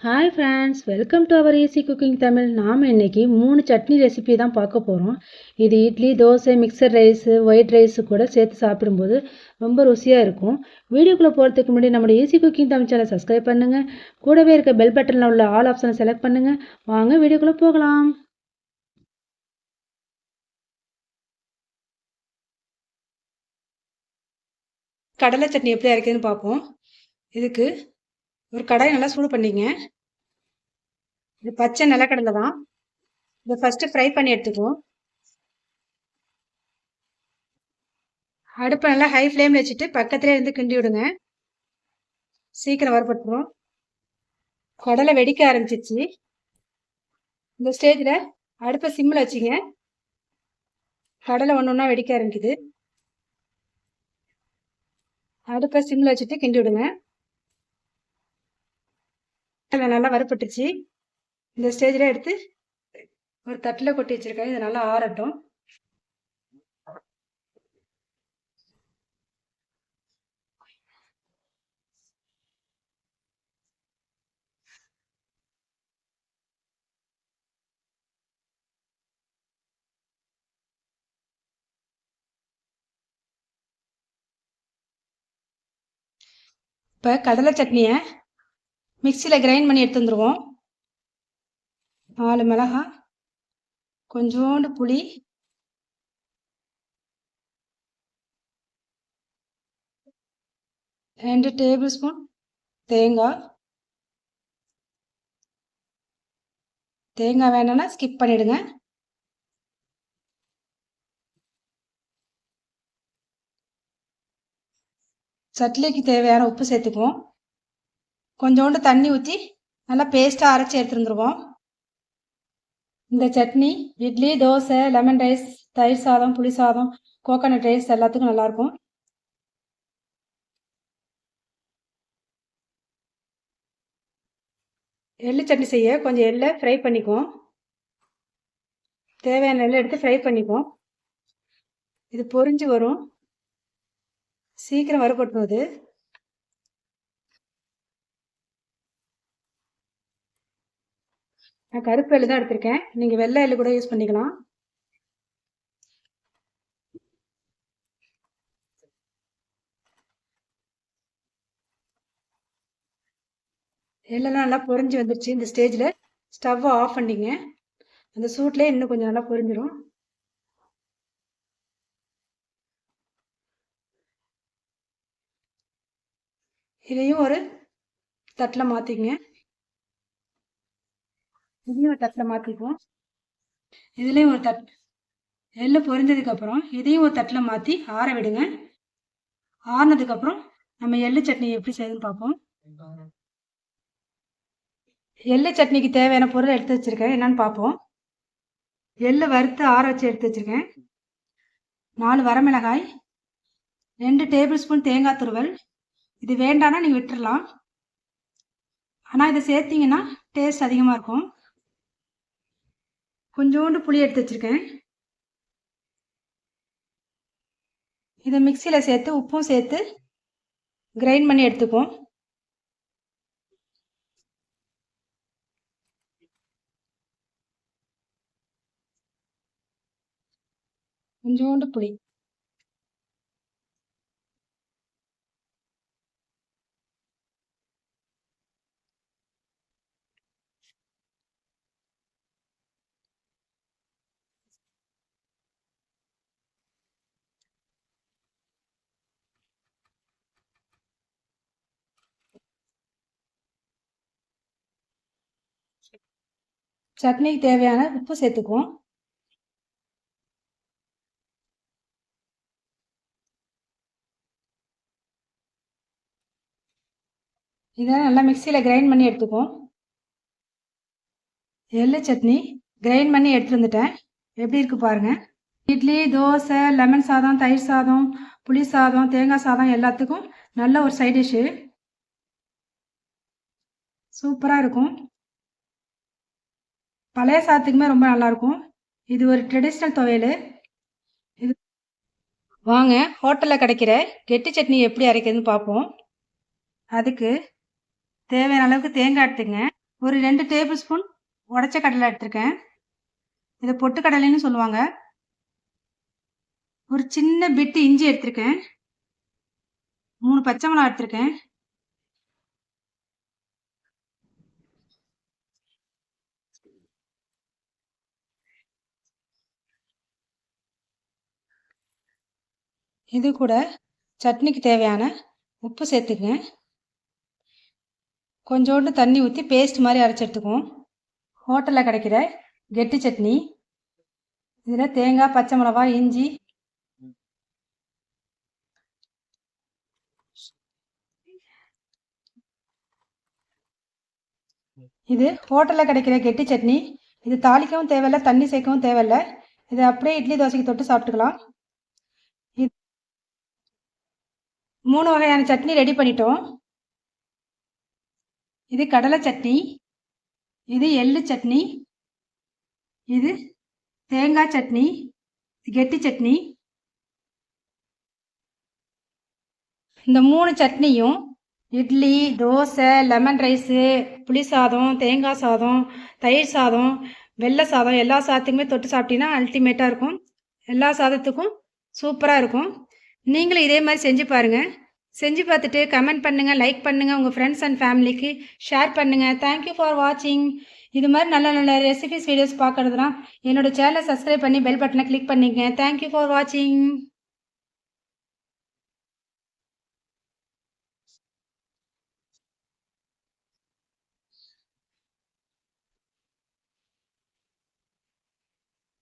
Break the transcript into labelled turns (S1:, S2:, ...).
S1: Hi friends welcome to our easy cooking Tamil நாம் இன்னைக்கு மூணு சட்னி ரெசிபி தான் பார்க்க போகிறோம் இது idli dosa mixer rice white rice கூட சேர்த்து சாப்பிடும்போது ரொம்ப ருசியாக இருக்கும். வீடியோக்குள்ளே போகிறதுக்கு முன்னாடி நம்மளோட easy cooking Tamil channel subscribe பண்ணுங்கள் கூடவே இருக்க பெல் பட்டனில் உள்ள ஆல் ஆப்ஷனை செலக்ட் பண்ணுங்கள் வாங்க வீடியோக்குள்ளே போகலாம். கடலை சட்னி எப்படி இருக்குதுன்னு பார்ப்போம். இதுக்கு ஒரு கடாய் நல்லா சூடு பண்ணிங்க. இது பச்சை நிலக்கடலை தான். இதை ஃபஸ்ட்டு ஃப்ரை பண்ணி எடுத்துக்குவோம். அடுப்பை நல்லா ஹை ஃப்ளேமில் வச்சுட்டு பக்கத்துலேயே இருந்து கிண்டி விடுங்க. சீக்கிரம் வரப்பட்டுரும் கடலை வெடிக்க ஆரம்பிச்சிச்சு. இந்த ஸ்டேஜில் அடுப்பை சிம்மில் வச்சுங்க. கடலை ஒன்று ஒன்றா வெடிக்க ஆரம்பிக்குது. அடுப்பை சிம்மில் வச்சுட்டு கிண்டி விடுங்க. கடலை நல்லா வறுப்பட்டுச்சு இந்த ஸ்டேஜில் எடுத்து ஒரு தட்டில் கொட்டி வச்சுருக்கேன். இது நல்லா ஆறட்டும். இப்போ கடலை சட்னியை மிக்சியில் கிரைண்ட் பண்ணி எடுத்து வந்துடுவோம் நாலு மிளகா கொஞ்சோண்டு புளி ரெண்டு டேபிள் ஸ்பூன் தேங்காய். தேங்காய் வேணும்னா ஸ்கிப் பண்ணிடுங்க. சட்லிக்கு தேவையான உப்பு சேர்த்துக்குவோம். கொஞ்சோண்டு தண்ணி ஊற்றி நல்லா பேஸ்ட்டாக அரைச்சி எடுத்துருந்துருவோம். இந்த சட்னி இட்லி தோசை லெமன் ரைஸ் தயிர் சாதம் புளி சாதம் கோகோனட் ரைஸ் எல்லாத்துக்கும் நல்லாயிருக்கும் எள்ளு சட்னி செய்ய கொஞ்சம் எள்ளை ஃப்ரை பண்ணிக்குவோம். தேவையான எல்லாம் எடுத்து ஃப்ரை பண்ணிக்குவோம். இது பொறிஞ்சு வரும். சீக்கிரம் வறுபட்டுவது நான் கருப்பு எள்ளு தான் எடுத்திருக்கேன். நீங்கள் வெள்ளை எள்ளு கூட யூஸ் பண்ணிக்கலாம். எல்லாம் நல்லா பொறிஞ்சு வந்துருச்சு இந்த ஸ்டேஜில் ஸ்டவ்வை ஆஃப் பண்ணிங்க. அந்த சூட்லேயே இன்னும் கொஞ்சம் நல்லா பொரிஞ்சிடும் இதையும் ஒரு தட்டில் மாற்றிக்கங்க இதையும் ஒரு தட்டில் மாற்றிக்குவோம் இதுலேயும் ஒரு தட் எள்ளு பொரிஞ்சதுக்கப்புறம் இதையும் ஒரு தட்டில் மாற்றி ஆற விடுங்க. ஆறினதுக்கப்புறம் நம்ம எள்ளு சட்னி எப்படி செய்யுதுன்னு பார்ப்போம். எள்ளு சட்னிக்கு தேவையான பொருள் எடுத்து வச்சுருக்கேன். என்னன்னு பார்ப்போம். எள்ளு வறுத்து ஆற வச்சு எடுத்து வச்சுருக்கேன். நாலு வரமிளகாய் ரெண்டு டேபிள் ஸ்பூன் தேங்காய் துருவல். இது வேண்டானா நீங்கள் விட்டுடலாம் ஆனால் இதை சேர்த்திங்கன்னா டேஸ்ட் அதிகமாக இருக்கும். கொஞ்சோண்டு புளி எடுத்து வச்சுருக்கேன். இதை மிக்சியில் சேர்த்து உப்பும் சேர்த்து கிரைண்ட் பண்ணி எடுத்துப்போம். கொஞ்சோண்டு புளி. சட்னிக்கு தேவையான உப்பு சேர்த்துக்குவோம். இதை நல்லா மிக்சியில் கிரைண்ட் பண்ணி எடுத்துக்குவோம். எள்ளு சட்னி கிரைண்ட் பண்ணி எடுத்துட்டு வந்துட்டேன். எப்படி இருக்கு பாருங்கள் இட்லி தோசை லெமன் சாதம் தயிர் சாதம் புளி சாதம் தேங்காய் சாதம் எல்லாத்துக்கும் நல்ல ஒரு சைட் டிஷ்ஷு. சூப்பராக இருக்கும். பழைய சாதத்துக்குமே ரொம்ப நல்லாயிருக்கும் இது ஒரு ட்ரெடிஷ்னல் துவையல். இது வாங்க ஹோட்டலில் கிடைக்கிற கெட்டி சட்னி எப்படி அரைக்கிறதுன்னு பார்ப்போம். அதுக்கு தேவையான அளவுக்கு தேங்காய் எடுத்துங்க ஒரு ரெண்டு டேபிள் ஸ்பூன் உடச்ச கடலை எடுத்திருக்கேன். இதை பொட்டு கடலைன்னு சொல்லுவாங்க. ஒரு சின்ன பிட்டு இஞ்சி எடுத்திருக்கேன். மூணு பச்சை மிளகா எடுத்திருக்கேன். இது கூட சட்னிக்கு தேவையான உப்பு சேர்த்துக்குங்க கொஞ்சோண்டு தண்ணி ஊற்றி பேஸ்ட் மாதிரி அரைச்சி எடுத்துக்குவோம். ஹோட்டலில் கிடைக்கிற கெட்டி சட்னி இதில் தேங்காய் பச்சை மிளகா இஞ்சி இது ஹோட்டலில் கிடைக்கிற கெட்டி சட்னி. இது தாளிக்கவும் தேவையில்லை தண்ணி சேர்க்கவும் தேவையில்லை. இது அப்படியே இட்லி தோசைக்கு தொட்டு சாப்பிட்டுக்கலாம். மூணு வகையான சட்னி ரெடி பண்ணிட்டோம். இது கடலை சட்னி இது எள்ளு சட்னி இது தேங்காய் சட்னி கெட்டி சட்னி. இந்த மூணு சட்னியும் இட்லி தோசை லெமன் ரைஸு புளி சாதம் தேங்காய் சாதம் தயிர் சாதம் வெள்ளை சாதம் எல்லா சாதத்துக்குமே தொட்டு சாப்பிட்டீங்கன்னா அல்டிமேட்டாக இருக்கும். எல்லா சாதத்துக்கும் சூப்பராக இருக்கும். நீங்களும் இதே மாதிரி செஞ்சு பாருங்கள் செஞ்சு பார்த்துட்டு கமெண்ட் பண்ணுங்கள் லைக் பண்ணுங்கள் உங்கள் ஃப்ரெண்ட்ஸ் அண்ட் ஃபேமிலிக்கு ஷேர் பண்ணுங்கள் தேங்க்யூ ஃபார் வாட்சிங் இது மாதிரி நல்ல நல்ல ரெசிபிஸ் வீடியோஸ் பார்க்குறதுனா என்னோடய சேனலை சப்ஸ்கிரைப் பண்ணி பெல் பட்டனை கிளிக் பண்ணிக்கங்க. தேங்க்யூ ஃபார் வாட்சிங்